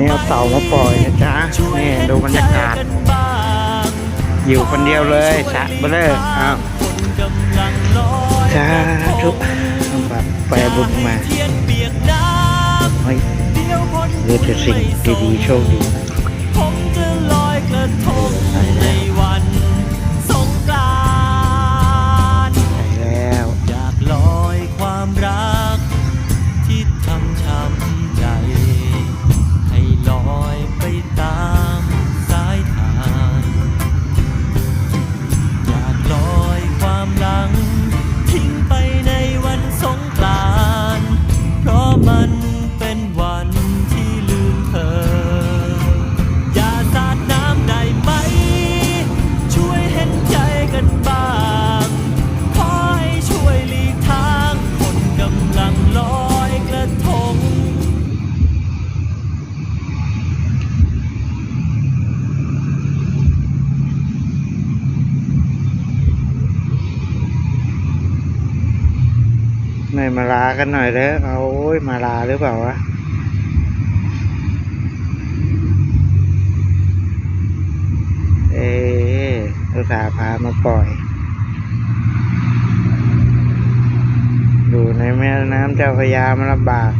นี้เอาเต่ามาปล่อยนะจ๊ะนี่ดูบรรยากาศ อยู่คนเดียวเลยสระเบลออ้าวจ้าทุกแบบแปรบุญมาเฮ้ยเรือจะสิ่งดีๆโชคดี เไม่มาลากันหน่อยเด้อเอาโอ้ยมาลาหรือเปล่าวะเอออุตส่าห์พามาปล่อยอยู่ในแม่น้ำเจ้าพยามันลำบาก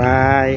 บาย